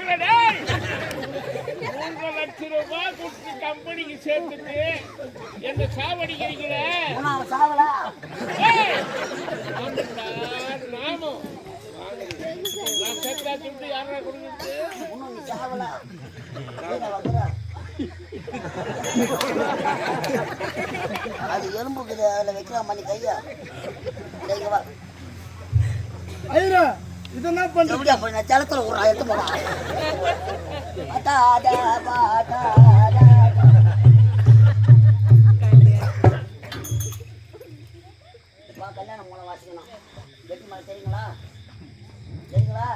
பசங்களே டேய்! மூன்றரை லட்சம் ரூபாய் கொடுத்து கம்பெனிக்கு சேர்த்துட்டு என்ன சாவடிக்கிறீங்களே? நாமும் நான் செத்தா துட்டு யாரா கொடுக்குறது. அது எலும்புக்குது அதில் வைக்கலாம் பண்ணி கையா? இங்க ஐயரா இதென்ன பண்ற எப்படியா போய் நான் ஜலத்தில் ஒரு எடுத்து போடா அடா, அடா, அடா, அடா, அடா. வா, கல்யாண மூலம் வாசிக்கணும் வெட்டி மலை சரிங்களா சரிங்களா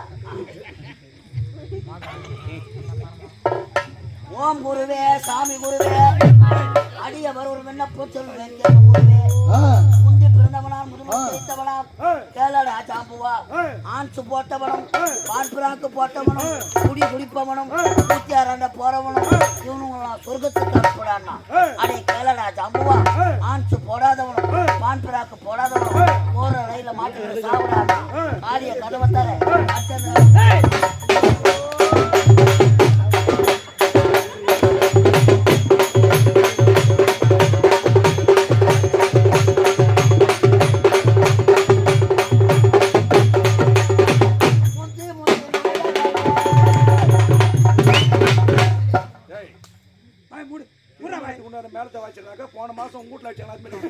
ஓம் குருவே சாமி குருவே. அடிய வருவர் என்ன பூச்சொல்வேன் குருவே தெரித்தவனாம் கேளடா சாம்புவா. ஆன்சு போட்டவனும் பான்பிராக்கு போட்டவனும் குடி குடிப்பவனும் நூத்தி அரண்ட போறவனும் இவனுங்களாம் சொர்க்கத்துக்கு அனுப்பிடான்னா. அடே கேளடா ஜாம்புவா ஆன்சு போடாதவனும் பான்பிராக்கு போடாதவனும் போற ரயில மாட்டி சாப்பிடானா காரிய கதவை தர na gelada, melhor.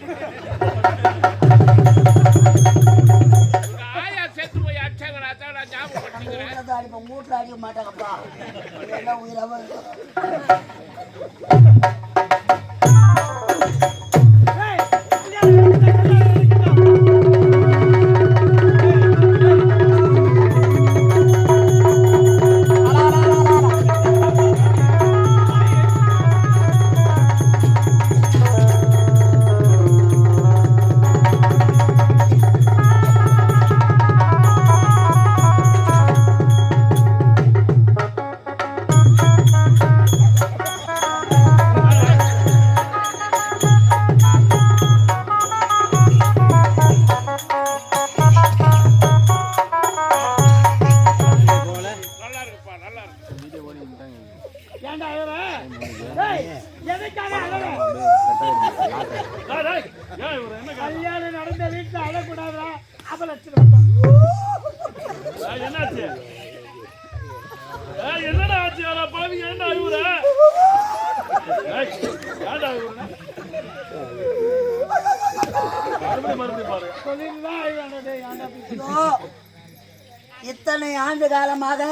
இத்தனை ஆண்டு காலமாக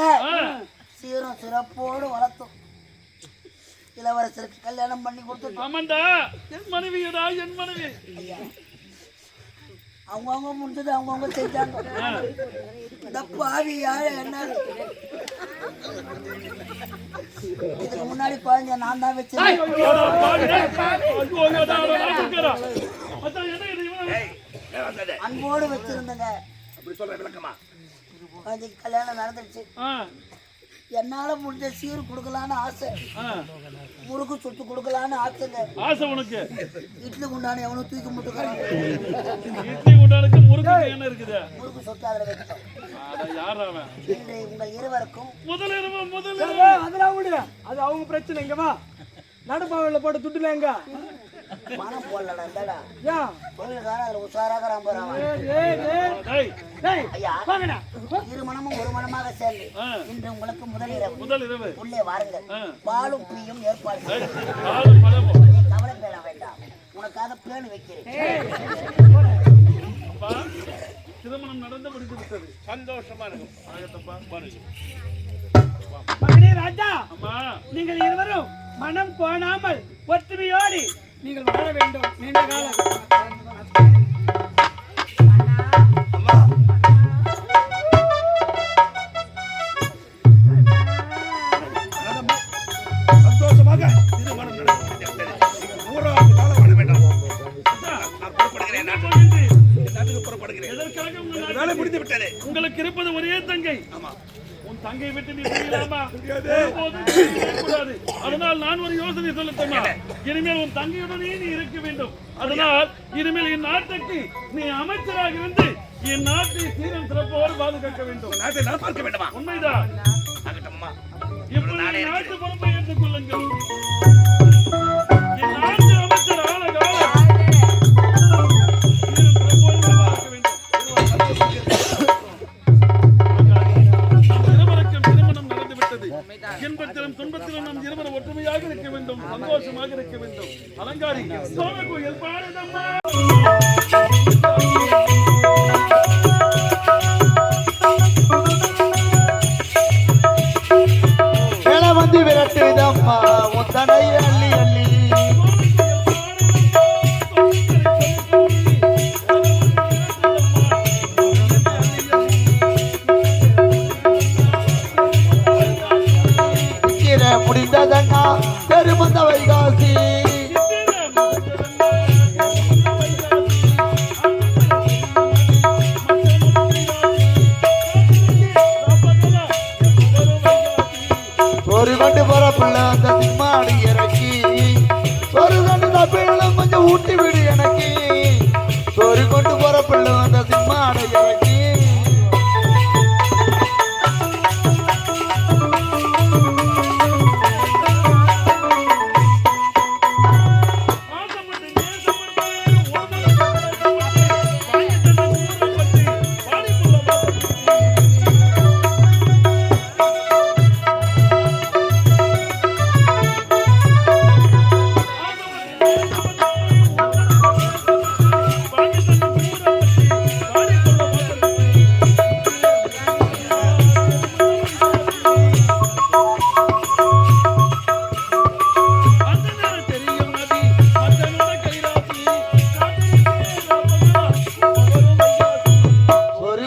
சீரும் சிறப்போடு வளர்த்தோம். இளவரசருக்கு கல்யாணம் பண்ணி கொடுத்துட்டோம். ஆமாண்டா என் மனைவியடா என் மனைவி. அவங்கவுங்க முடிஞ்சது அவங்கவுங்க செஞ்சாங்க இந்த பாவி யாழ என்ன? இதுக்கு முன்னாடி குழந்தைய நான் தான் வச்சிருந்தேன்? அன்போடு வச்சிருந்தேங்க. குழந்தைக்கு கல்யாணம் நடந்துருச்சு. என்னால முடிஞ்ச சீர் கொடுக்கலான்னு ஆசை. முறுக்கு சுட்டு கொடுக்கலான்னு ஆசைங்க ஆசை உனக்கு. இட்லி குண்டான எவனும் தூக்கி முட்டுக்கிறாங்க இட்லி குண்டானுக்கு முறுக்கு என்ன இருக்குது. முறுக்கு சுட்டு அதில் வச்சுட்டோம் அட, யார் அவன்? இன்று உங்கள் இருவருக்கும் முதலிரவு முதலிரவு ஏய், அதெல்லாம் விடு. அது அவங்க பிரச்சனை. இங்க வா. நடுப்பாவையில் போட்ட துட்டுல எங்க? பணம் போடலடா இந்தடா. ஏன் தொழில்காரன் அதில் உஷாராகிறான் போறான் இரு மனமும் ஒரு மனமாக சேர்ந்து இன்று உங்களுக்கு முதலிரவு முதலிரவு உள்ளே வாருங்கள். பாலும் புளியும் ஏற்பாடு கவலை பேட வேண்டாம். உனக்காக பேணு வைக்கிறேன். அப்பா, திருமணம் நடந்து முடிந்து விட்டது சந்தோஷமா இருக்கும். ராஜா அம்மா. நீங்கள் இருவரும் மனம் கோணாமல் ஒற்றுமையோடு நீங்கள் வாழ வேண்டும். நீண்ட காலம். என் நாட்டை சீரன் சிறப்போடு பாதுகாக்க வேண்டும். நாட்டை நான் பார்க்க வேண்டுமா? உண்மைதான். இப்படி நாட்டு பொறுப்பை ஏற்றுக் கொள்ளுங்கள்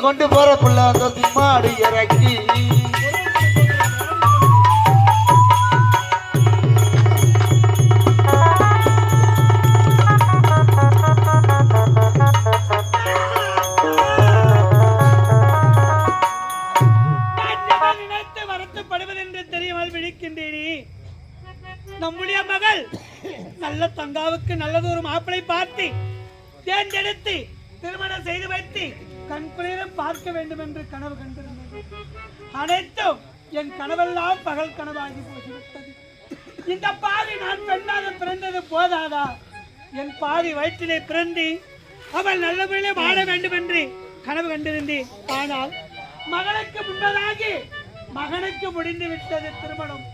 கொண்டு போற பிள்ளை தொத்தி மாடு இறக்கி. தெரியாமல் நம்முடைய மகள் நல்ல தங்காவுக்கு ஒரு மாப்பிளை பார்த்து தேர்ந்தெடுத்து திருமணம் செய்து வைத்து கண்குளிரம் பார்க்க வேண்டும் என்று கனவு கண்டிருந்தது. அனைத்தும் என் கனவெல்லாம் பகல் கனவாகி போய்விட்டது. இந்த பாதி நான் பெண்ணாக பிறந்தது போதாதா? என் பாதி வயிற்றிலே பிறந்து அவள் நல்லபடியே வாழ வேண்டும் என்று கனவு கண்டிருந்தேன். ஆனால் மகனுக்கு முன்னதாகி மகனுக்கு முடிந்து விட்டது திருமணம்.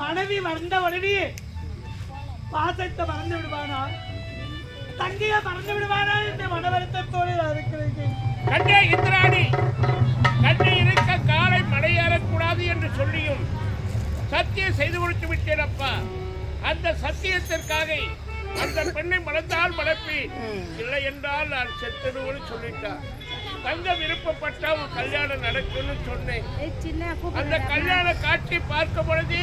மனைவி வந்த உடனே பாசத்தை மறந்து விடுவானா? தங்கையை மறந்து விடுவானா என்ற மன வருத்தத்தோடு நான் இருக்கிறேன். கண்ணே இந்திராணி கண்ணே இருக்க காலை மலையேறக்கூடாது என்று சொல்லியும் சத்தியம் செய்து கொடுத்து விட்டேன் அப்பா. அந்த சத்தியத்திற்காக அந்த பெண்ணை மறந்தால் மறப்பேன் இல்லை என்றால் நான் செத்துடுவோன்னு சொல்லிட்டார் தங்க விருப்பப்பட்டா உன் கல்யாணம் நடக்கும்னு சொன்னேன். அந்த கல்யாண காட்சி பார்க்கும் பொழுது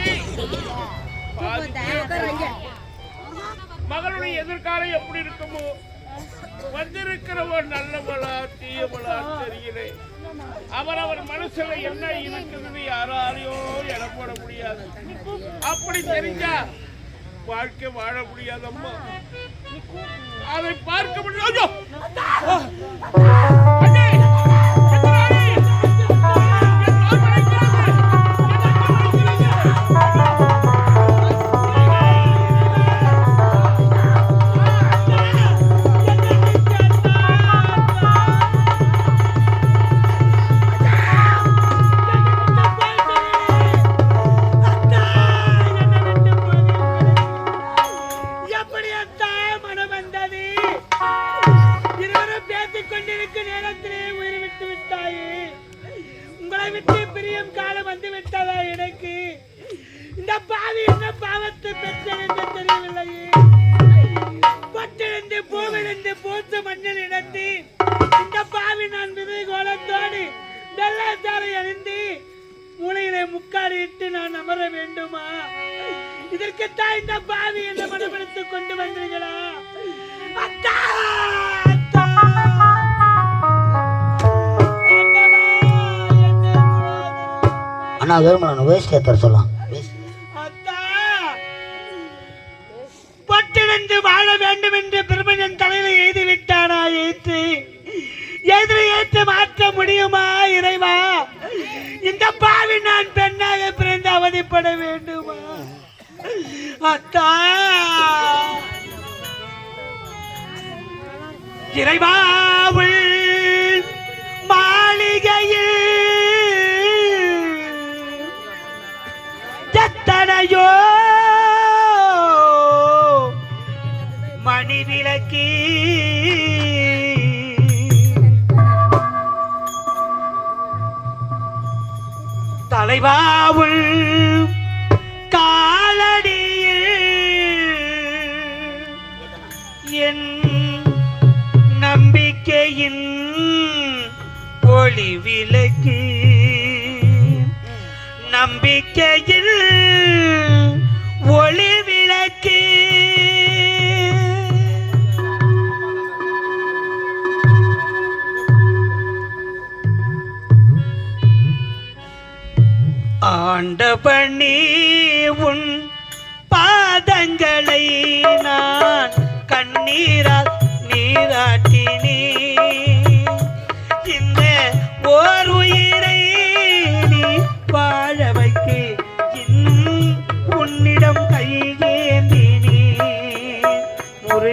பாதிக்கு மகளுடைய எதிர்காலம் எப்படி இருக்குமோ? வந்திருக்கிறவன் நல்லவளா தீயவளா தெரியல. அவர் மனசுல என்ன இருக்குதுன்னு யாராலையும் இடம் போட முடியாது. அப்படி தெரிஞ்சா வாழ்க்கை வாழ முடியாதம்மா. அதை பார்க்க முடியாது இட்டு நான் அமர வேண்டுமா? இதற்குத்தான் இந்த பாவி என்ன மனப்படுத்திக் கொண்டு வந்தீர்களா? அத்தா! அண்ணா வேறுமண்ணா வேஸ்ட் ஏத்தர சொல்லலாம்! பட்டிருந்து வாழ வேண்டும் என்று பிரபஞ்சன் தலையில எழுதி விட்டானா ஏற்று எதிரியேற்று மாற்ற முடியுமா இறைவா? இந்த பாவி நான் பெண்ணாக பிறந்து அவதிப்பட வேண்டுமா? அத்தா! இறைவா மாளிகையில் எத்தனையோ மணி விளக்கீ இறைவாவுள் காலடியில் என் நம்பிக்கையின் ஒளி விலக்கு நம்பிக்கையில்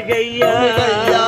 முருகையா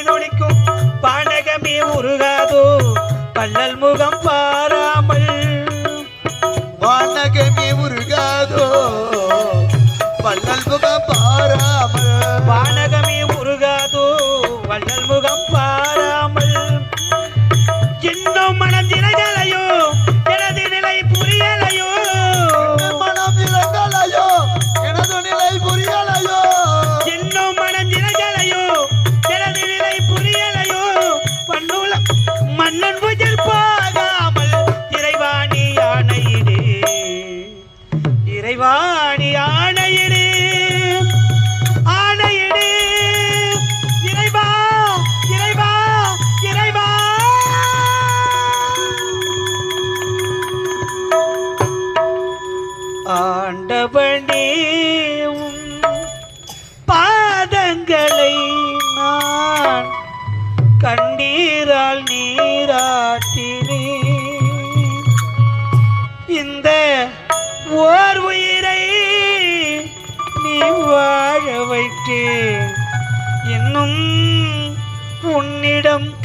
ஒளி நொடிக்கும் பாடகமே உருகாதோ முகம்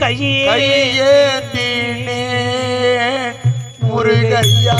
கையே கையேந்தினே முருகையா.